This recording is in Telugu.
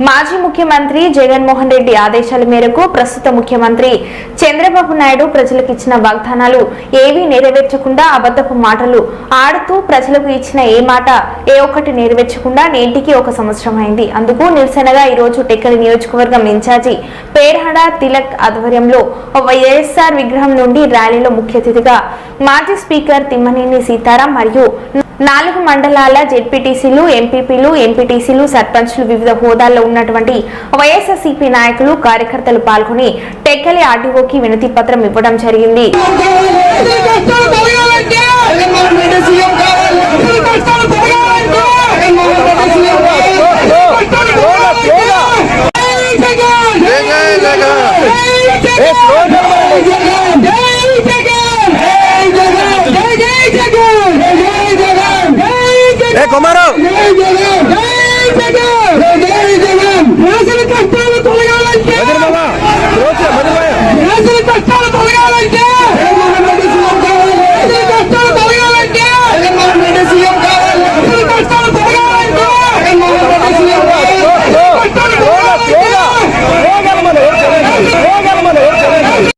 మాజీ ముఖ్యమంత్రి జగన్మోహన్ రెడ్డి ఆదేశాల మేరకు ప్రస్తుత ముఖ్యమంత్రి చంద్రబాబు నాయుడు ప్రజలకు ఇచ్చిన వాగ్దానాలు ఏవీ నెరవేర్చకుండా అబద్ధపు మాటలు ఆడుతూ ప్రజలకు ఇచ్చిన ఏ మాట ఏ ఒక్కటి నెరవేర్చకుండా నేటికి ఒక సంవత్సరం అయింది. అందుకు నిరసనగా ఈ రోజు టెక్కలి నియోజకవర్గం ఇన్ఛార్జి పేర్హడ తిలక్ ఆధ్వర్యంలో వైఎస్ఆర్ విగ్రహం నుండి ర్యాలీలో ముఖ్య అతిథిగా మాజీ స్పీకర్ తిమ్మనేని సీతారాం మరియు నాలుగు మండలాల జెడ్పీటీసీలు ఎంపీపీలు ఎంపీటీసీలు సర్పంచ్లు వివిధ హోదాల్లో ఉన్నటువంటి వైఎస్ఆర్సీపీ నాయకులు కార్యకర్తలు పాల్గొని టెక్కలి ఆర్డీఓకి వినతి పత్రం ఇవ్వడం జరిగింది. ఏ కుమారు? Yeah.